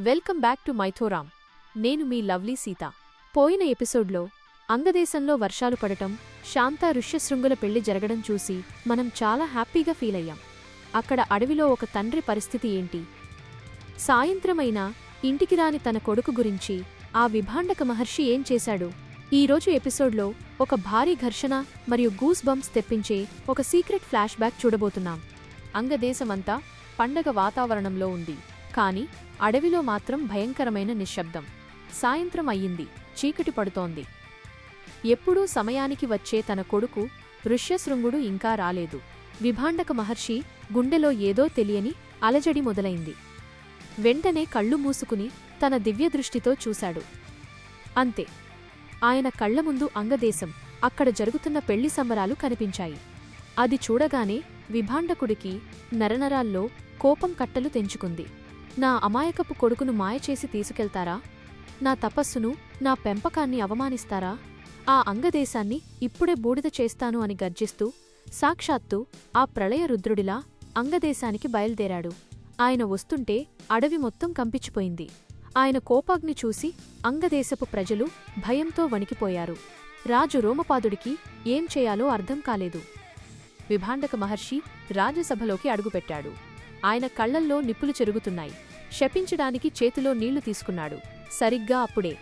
Welcome back to మైథోరామ్. నేను మీ lovely Sita. పోయిన ఎపిసోడ్లో అంగదేశంలో వర్షాలు పడటం శాంత ఋష్యశృంగుల పెళ్ళి జరగడం చూసి మనం చాలా హ్యాపీగా ఫీల్ అయ్యాం. అక్కడ అడవిలో ఒక తండ్రి పరిస్థితి ఏంటి? సాయంత్రమైనా ఇంటికి రాని తన కొడుకు గురించి ఆ విభాండక మహర్షి ఏం చేశాడు? ఈరోజు ఎపిసోడ్లో ఒక భారీ ఘర్షణ మరియు గూస్ బంప్స్ తెప్పించే ఒక సీక్రెట్ ఫ్లాష్ బ్యాక్ చూడబోతున్నాం. అంగదేశమంతా పండగ వాతావరణంలో ఉంది. కాని అడవిలో మాత్రం భయంకరమైన నిశ్శబ్దం. సాయంత్రం అయ్యింది. చీకటి పడుతోంది. ఎప్పుడూ సమయానికి వచ్చే తన కొడుకు ఋష్యశృంగుడు ఇంకా రాలేదు. విభాండక మహర్షి గుండెలో ఏదో తెలియని అలజడి మొదలైంది. వెంటనే కళ్ళు మూసుకుని తన దివ్యదృష్టితో చూశాడు. అంతే. ఆయన కళ్ళ ముందు అంగదేశం. అక్కడ జరుగుతున్న పెళ్ళి సంబరాలు కనిపించాయి. అది చూడగానే విభాండకుడికి నరనరాల్లో కోపం కట్టలు తెంచుకుంది. నా అమాయకపు కొడుకును మాయచేసి తీసుకెళ్తారా? నా తపస్సును నా పెంపకాన్ని అవమానిస్తారా? ఆ అంగదేశాన్ని ఇప్పుడే బూడిద చేస్తాను అని గర్జిస్తూ సాక్షాత్తు ఆ ప్రళయ రుద్రుడిలా అంగదేశానికి బయల్దేరాడు. ఆయన వస్తుంటే అడవి మొత్తం కంపించిపోయింది. ఆయన కోపాగ్ని చూసి అంగదేశపు ప్రజలు భయంతో వణికిపోయారు. రాజు రోమపాదుడికి ఏం చేయాలో అర్థం కాలేదు. విభాండక మహర్షి రాజ్యసభలోకి అడుగుపెట్టాడు. ఆయన కళ్ళల్లో నిప్పులు చెరుగుతున్నాయి. శపించడానికి చేతిలో నీళ్ళు తీసుకున్నాడు. సరిగ్గా అప్పుడే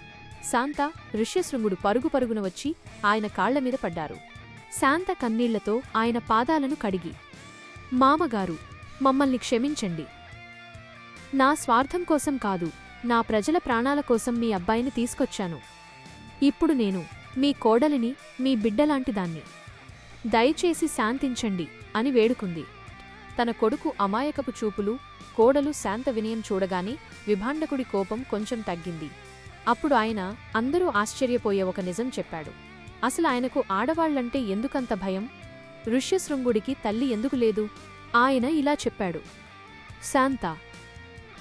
శాంత ఋష్యశృంగుడు పరుగు పరుగున వచ్చి ఆయన కాళ్ళమీద పడ్డారు. శాంత కన్నీళ్ళతో ఆయన పాదాలను కడిగి మామగారు మమ్మల్ని క్షమించండి. నా స్వార్థం కోసం కాదు నా ప్రజల ప్రాణాల కోసం మీ అబ్బాయిని తీసుకొచ్చాను. ఇప్పుడు నేను మీ కోడలిని మీ బిడ్డలాంటిదాన్ని దయచేసి శాంతించండి అని వేడుకుంది. తన కొడుకు అమాయకపు చూపులు కోడలు శాంత వినయం చూడగానే విభాండకుడి కోపం కొంచెం తగ్గింది. అప్పుడు ఆయన అందరూ ఆశ్చర్యపోయే ఒక నిజం చెప్పాడు. అసలు ఆయనకు ఆడవాళ్ళంటే ఎందుకంత భయం? ఋష్యశృంగుడికి తల్లి ఎందుకు లేదు? ఆయన ఇలా చెప్పాడు. శాంత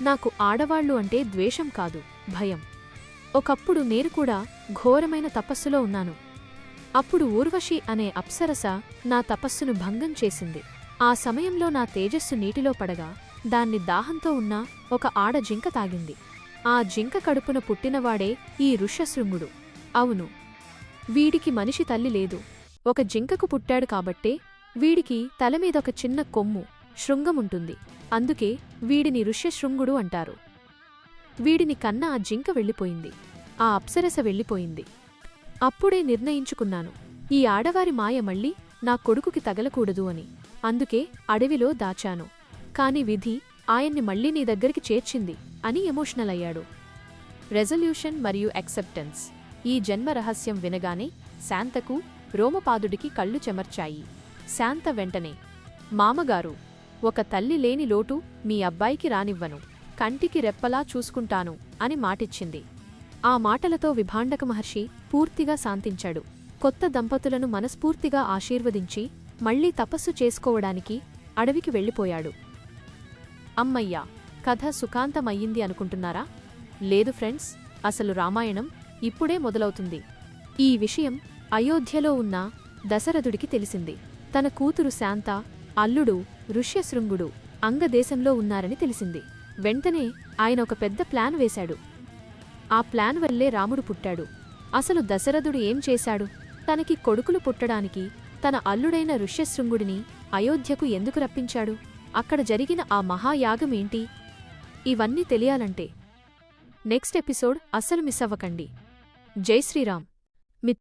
నాకు ఆడవాళ్ళు అంటే ద్వేషం కాదు భయం. ఒకప్పుడు నేను కూడా ఘోరమైన తపస్సులో ఉన్నాను. అప్పుడు ఊర్వశి అనే అప్సరస నా తపస్సును భంగం చేసింది. ఆ సమయంలో నా తేజస్సు నీటిలో పడగా దాన్ని దాహంతో ఉన్న ఒక ఆడ జింక తాగింది. ఆ జింక కడుపున పుట్టినవాడే ఈ ఋష్యశృంగుడు. అవును వీడికి మనిషి తల్లి లేదు. ఒక జింకకు పుట్టాడు కాబట్టే వీడికి తలమీదొక చిన్న కొమ్ము శృంగముంటుంది. అందుకే వీడిని ఋష్యశృంగుడు అంటారు. వీడిని కన్న ఆ జింక వెళ్ళిపోయింది. ఆ అప్సరస వెళ్ళిపోయింది. అప్పుడే నిర్ణయించుకున్నాను ఈ ఆడవారి మాయ మళ్ళీ నా కొడుకుకి తగలకూడదు అని. అందుకే అడవిలో దాచాను. కాని విధి ఆయన్ని మళ్ళీ నీ దగ్గరికి చేర్చింది అని ఎమోషనల్ అయ్యాడు. రెజల్యూషన్ మరియు యాక్సెప్టెన్స్. ఈ జన్మ రహస్యం వినగానే శాంతకు రోమపాదుడికి కళ్ళు చెమర్చాయి. శాంత వెంటనే మామగారు ఒక తల్లి లేని లోటు మీ అబ్బాయికి రానివ్వను. కంటికి రెప్పలా చూసుకుంటాను అని మాటిచ్చింది. ఆ మాటలతో విభాండక మహర్షి పూర్తిగా శాంతించాడు. కొత్త దంపతులను మనస్ఫూర్తిగా ఆశీర్వదించి మళ్ళీ తపస్సు చేసుకోవడానికి అడవికి వెళ్ళిపోయాడు. అమ్మయ్యా కథ సుఖాంతమయ్యింది అనుకుంటున్నారా? లేదు ఫ్రెండ్స్ అసలు రామాయణం ఇప్పుడే మొదలవుతుంది. ఈ విషయం అయోధ్యలో ఉన్న దశరథుడికి తెలిసింది. తన కూతురు శాంత అల్లుడు ఋష్యశృంగుడు అంగదేశంలో ఉన్నారని తెలిసింది. వెంటనే ఆయన ఒక పెద్ద ప్లాన్ వేశాడు. ఆ ప్లాన్ వల్లే రాముడు పుట్టాడు. అసలు దశరథుడు ఏం చేశాడు? తనకి కొడుకులు పుట్టడానికి తన అల్లుడైన ఋష్యశృంగుడిని అయోధ్యకు ఎందుకు రప్పించాడు? అక్కడ జరిగిన ఆ మహాయాగమేంటి ఇవన్నీ తెలియాలంటే నెక్స్ట్ ఎపిసోడ్ అస్సలు మిస్ అవ్వకండి. జై శ్రీరామ్.